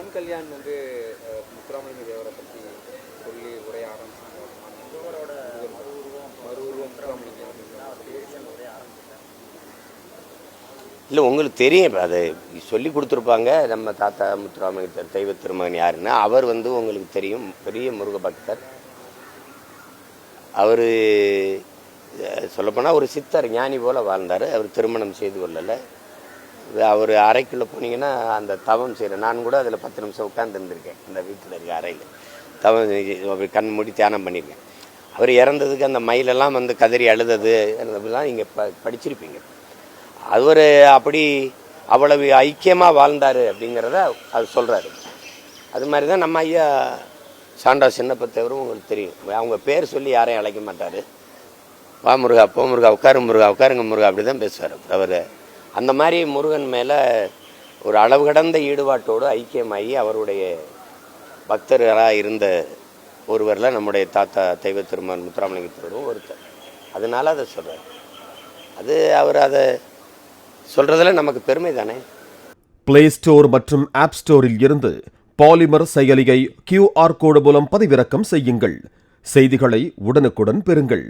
பவன் கல்யாண் வந்து முத்துராமலிங்க தேவரை பற்றி சொல்லி உரைய ஆரம்பிச்சாங்க. இல்லை உங்களுக்கு தெரியும் இப்போ அதை சொல்லி கொடுத்துருப்பாங்க நம்ம தாத்தா முத்துராமலிங்க தெய்வ திருமகன் யாருன்னா அவர் வந்து உங்களுக்கு தெரியும் பெரிய முருக பக்தர். அவர் சொல்லப்போனால் ஒரு சித்தர் ஞானி போல் வாழ்ந்தார் அவர் திருமணம் செய்து கொள்ளலை. அவர் அறைக்குள்ளே போனீங்கன்னா அந்த தவம் செய்கிறேன் நான் கூட அதில் பத்து நிமிஷம் உட்காந்து இருந்திருக்கேன். அந்த வீட்டில் இருக்க அறையில். தவம் கண் மூடி தியானம் பண்ணியிருக்கேன் அவர் இறந்ததுக்கு அந்த மயிலெல்லாம் வந்து கதறி அழுதது அப்படிலாம் நீங்கள் ப படிச்சிருப்பீங்க. அவர் அப்படி அவ்வளவு ஐக்கியமாக வாழ்ந்தார் அப்படிங்கிறத அது சொல்கிறாரு அது மாதிரி தான் நம்ம ஐயா சாண்டா சின்னப்பத்தவரும் உங்களுக்கு தெரியும். அவங்க பேர் சொல்லி யாரையும் அழைக்க மாட்டார். வா முருகா போ முருகா உட்காரு முருகா உட்காருங்க முருகா அப்படி தான் பேசுவார். அவர் அந்த மாதிரி முருகன் மேலே ஒரு அளவு கடந்த ஈடுபாட்டோடு ஐக்கியமாகி அவருடைய பக்தராக இருந்த ஒருவரில் நம்முடைய தாத்தா தெய்வ திருமன் முத்துராமலிங்கத்தோடும் ஒருத்தர். அதனால் அதை சொல்கிறார் அது அவர் அதை சொல்கிறதுல நமக்கு பெருமை தானே? பிளே ஸ்டோர் மற்றும் ஆப் ஸ்டோரில் இருந்து பாலிமர் செயலியை கியூஆர் கோடு மூலம் பதிவிறக்கம் செய்யுங்கள். செய்திகளை உடனுக்குடன் பெறுங்கள்.